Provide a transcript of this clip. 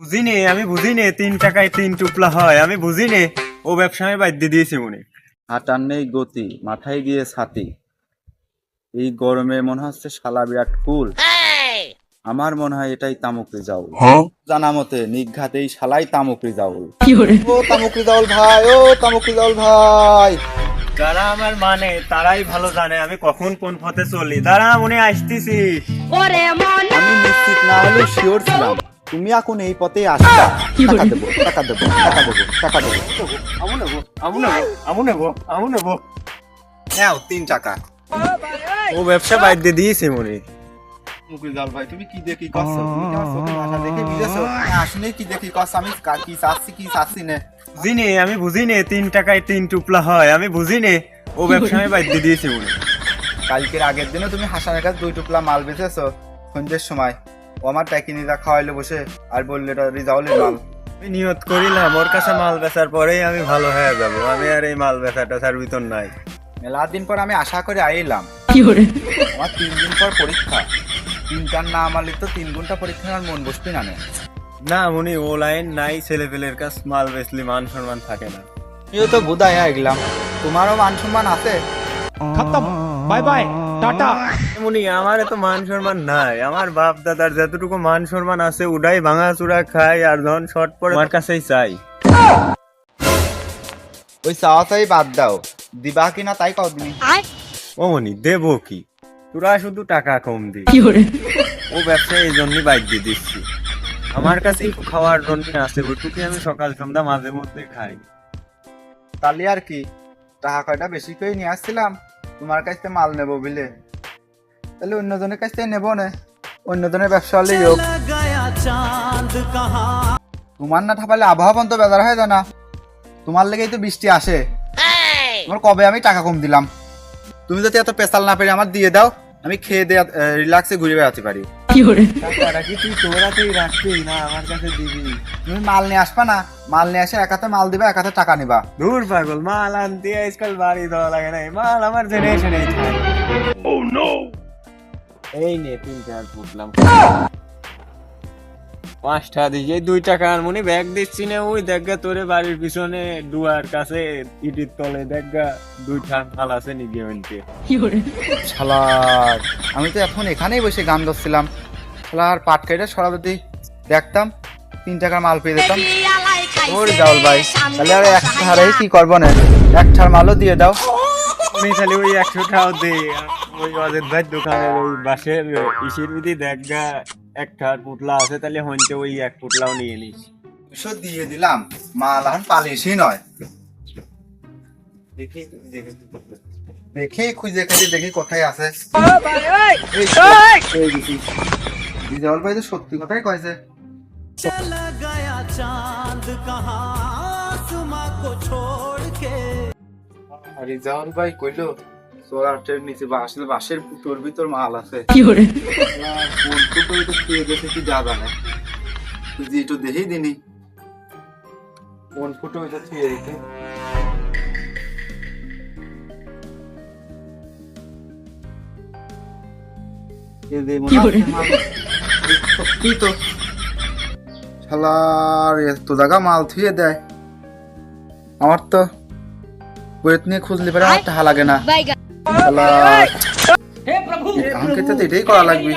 বুঝিনি আমি বুঝিনি তিন টাকায় তিন টুপলা হয় আমি বুঝিনি। ও ব্যবসা আমি বাদ দিয়ে দিয়েছি মনে হাঁটার নেই গতি মাথায় গিয়ে ছাতি। এই গরমে মনে হচ্ছে শালা বিরাট কুল। আমার মনে হয় এটাই তামুকরি জাউল। জানা মতে নিঘাত এই শালাই তামুকরি জাউল। ও তামুকরি জাউল ভাই ও তামুকরি জাউল ভাই। যারা আমার মানে তারাই ভালো জানে আমি কখন কোন পথে চলি। তারা মনে আসতেছি। আমি নিশ্চিত না হলেও শিওর ছিলাম। তুমি এখন এই পথে আসবা। টাকা দেবো টাকা দেবো টাকা দেবো টাকা দেবো। আমু নেব আমু নেব আমু নেব আমু নেব। নাও তিন টাকা। ও ব্যবসা বাদ দিয়ে দিয়েছি মনে। মুকুল জাল ভাই তুমি কি দেখি করছ? তুমি কি আমার চোখের ভাষা দেখে বুঝেছ? আসলে কি দেখি করছ? আমি কা- কি চাচ্ছি কি চাচ্ছি না। বুঝিনি আমি বুঝিনি তিন টাকায় তিন টুপলা হয় আমি বুঝিনি। ও ব্যবসা আমি বাদ দিয়ে দিয়েছি মনে। কালকের আগের দিনও তুমি হাসানের কাছে দুই টুকলা মাল বেচেছো সন্ধ্যের সময়। ও আমার প্যাকিনিটা খাওয়াইলে বসে আর বললে এটা রিজাউলের মাল। আমি নিয়ত করি না মোর কাছে মাল বেচার পরেই আমি ভালো হয়ে যাব। আমি আর এই মাল বেচাটা তার ভিতর নাই। মেলা দিন পর আমি আশা করে আইলাম। আমার তিন দিন পর পরীক্ষা। তিনটার না আমার তো তিন ঘণ্টা পরীক্ষা আর মন বসবে না না উনি ও লাইন নাই ছেলে পেলের কাছ মাল বেচলি মান সম্মান থাকে না। তুমিও তো বুধায় আইলাম। তোমারও মান সম্মান আছে? খতম বাই বাই। टाटा মনি আমার এত মান সম্মান নাই। আমার বাপ দাদার যতটুকু মান সম্মান আছে উডাই ভাঙা চূড়া খাই আর যখন শর্ট পরে আমার কাছেই চাই। ওই চাওয়া চাই বাদ দাও। দিবা কি না তাই কও তুমি। ও মনি দেবো কি? তোরা শুধু টাকা কম দি। ও ব্যবসা এই জন্যই বাইক দিয়ে দিচ্ছি। আমার কাছে একটু খাওয়ার জন্য আছে ওইটুকুই আমি সকাল সন্ধ্যা মাঝে মধ্যে খাই। তাহলে আর কি টাকা কয়টা বেশি করে নিয়ে আসছিলাম? তোমার কাছ থেকে মাল নেব বুঝলে? তাহলে অন্যজনের কাছ থেকে নেব না। অন্যজনের ব্যবসা হলেই হোক। তোমার না ঠাপালে আবহাওয়া পর্যন্ত বেজার হয়ে যায় না। তোমার লেগেই তো বৃষ্টি আসে। তোমার কবে আমি টাকা কম দিলাম? তুমি যদি এত পেশাল না পেরে আমার দিয়ে দাও আমি খেয়ে দিয়ে রিল্যাক্সে ঘুরে বেড়াতে পারি। কি তুই তোরাতেই রাখবি? না আমার কাছে দিবি। তুমি মাল নিয়ে আসবা না? মাল নিয়ে আসে এক হাতে মাল দিবা এক হাতে টাকা নিবা। দূর পাগল মাল আনতে আজকাল বাড়ি দেওয়া লাগে না। মাল আমার জেনারেশনে এই নে তিন চার ফুটলাম পাঁচটা দিয়েছি এই দুই টাকা আর মনে ব্যাগ দিচ্ছি না ওই দেখা তোরে বাড়ির পিছনে দুয়ার কাছে ইটির তলে দেখা দুইটা মাল আছে নিগে হইতে শালার আমি তো এখন এখানেই বসে গান ধরছিলাম। শালার পাট কেটে সরাবতি দেখতাম তিন টাকার মাল পেয়ে যেতাম। ওরে জাউল ভাই তাহলে আর এক হারাই কি করব না? এক ছাড় মালও দিয়ে দাও। আমি খালি ওই একশো টাকা দে ওই ভাই দোকানের ওই বাসের ইসির বিধি দেখা একটা পুটলা আছে, তাহলে হইতে ওই এক পুটলাও নিয়ে নিস। দুশো দিয়ে দিলাম। মাল এখন পালিশই নয়। দেখি দেখি। খুঁজে খুঁজে দেখি কোথায় আছে। রিজাউল ভাই তো সত্যি কথাই কয়েছে রিজাউল ভাই কইলো সোলারটের নিচে বাসের বাসের পুটোর ভিতর মাল আছে। তো খেয়ে গেছে কি যা জানে তুই একটু দেখেই দিনি কোন ফুটো মাল- সত্যি তো শালার এত জায়গা মাল থুয়ে দেয়। আমার তো নিয়ে খুঁজলে পরে আমার টাকা লাগে না। বাইগা শালার আমাকে তো এটাই করা লাগবে